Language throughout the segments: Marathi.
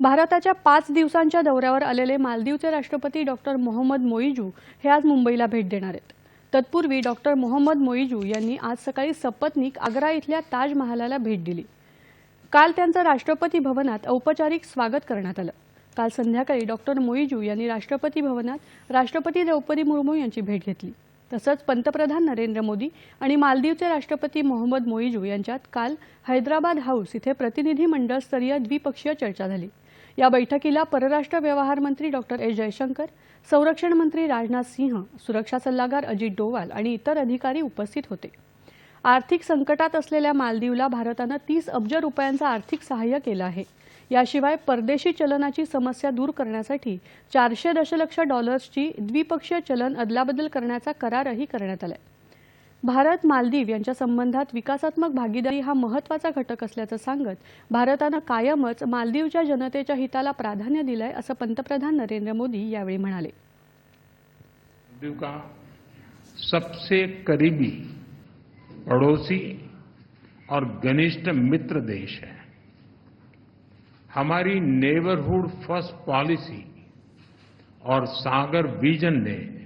भारताच्या पाच दिवसांच्या दौऱ्यावर आलेले मालदीवचे राष्ट्रपती डॉक्टर मोहम्मद मोईजू हे आज मुंबईला भेट देणार आहेत. तत्पूर्वी डॉक्टर मोहम्मद मोईजू यांनी आज सकाळी सपत्नीक आग्रा इथल्या ताजमहालाला भेट दिली. काल त्यांचं राष्ट्रपती भवनात औपचारिक स्वागत करण्यात आलं. काल संध्याकाळी डॉक्टर मोईजू यांनी राष्ट्रपती भवनात राष्ट्रपती द्रौपदी मुर्मू यांची भेट घेतली. तसंच पंतप्रधान नरेंद्र मोदी आणि मालदीवचे राष्ट्रपती मोहम्मद मोईजू यांच्यात काल हैदराबाद हाऊस इथे प्रतिनिधी मंडळस्तरीय द्विपक्षीय चर्चा झाली. या बैठकीला परराष्ट्र व्यवहार मंत्री डॉक्टर एस जयशंकर संरक्षण मंत्री राजनाथ सिंह सुरक्षा सल्लागार अजित डोवाल आणि इतर अधिकारी उपस्थित होते. आर्थिक संकटात असलेल्या मालदीवला भारतानं तीस अब्ज रुपयांचं आर्थिक सहाय्य केलं आहे. याशिवाय परदेशी चलनाची समस्या दूर करण्यासाठी चारशे दशलक्ष डॉलर्सची द्विपक्षीय चलन अदलाबदल करण्याचा करारही करण्यात आलाय. भारत मालदीव यांच्या संबंधात विकासात्मक भागीदारी हा महत्त्वाचा घटक असल्याचं सांगत भारतानं कायमच मालदीवच्या जनतेच्या हिताला प्राधान्य दिलंय असं पंतप्रधान नरेंद्र मोदी यावेळी म्हणाले. मालदीव का? सबसे करीबी पड़ोसी और घनिष्ठ मित्र देश है। हमारी नेबरहुड फर्स्ट पॉलिसी और सागर विजन ने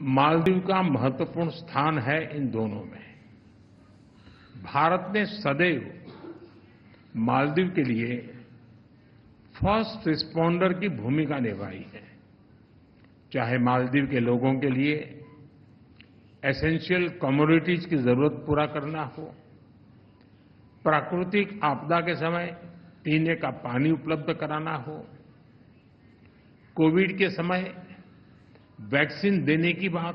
मालदीव का महत्वपूर्ण स्थान है इन दोनों में। भारत ने सदैव मालदीव के लिए फ़र्स्ट रिस्पॉन्डर की भूमिका निभाई है। चाहे मालदीव के लोगों के लिए एसेंशियल कम्युनिटीज की ज़रूरत पूरा करना हो, प्राकृतिक आपदा के समय पीने का पानी उपलब्ध कराना हो, कोविड के समय वैक्सीन देने की बात।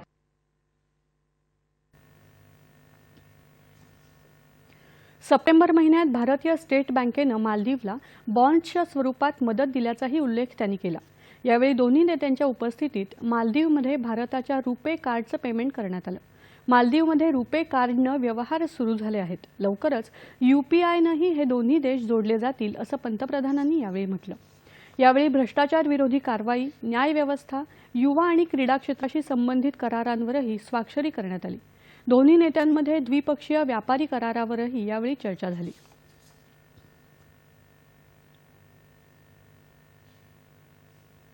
सप्टेंबर महिन्यात भारतीय स्टेट बँकेनं मालदीवला बॉन्ड्सच्या स्वरूपात मदत दिल्याचाही उल्लेख त्यांनी केला. यावेळी दोन्ही नेत्यांच्या उपस्थितीत मालदीवमध्ये भारताच्या रुपे कार्डचं पेमेंट करण्यात आलं. मालदीवमध्ये रुपे कार्डनं व्यवहार सुरू झाले आहेत. लवकरच यूपीआयनंही हे दोन्ही देश जोडले जातील असं पंतप्रधानांनी यावेळी म्हटलं. यावेळी भ्रष्टाचार विरोधी कारवाई न्यायव्यवस्था युवा आणि क्रीडा क्षेत्राशी संबंधित करारांवरही स्वाक्षरी करण्यात आली. दोन्ही नेत्यांमध्ये द्विपक्षीय व्यापारी करारावरही यावेळी चर्चा झाली.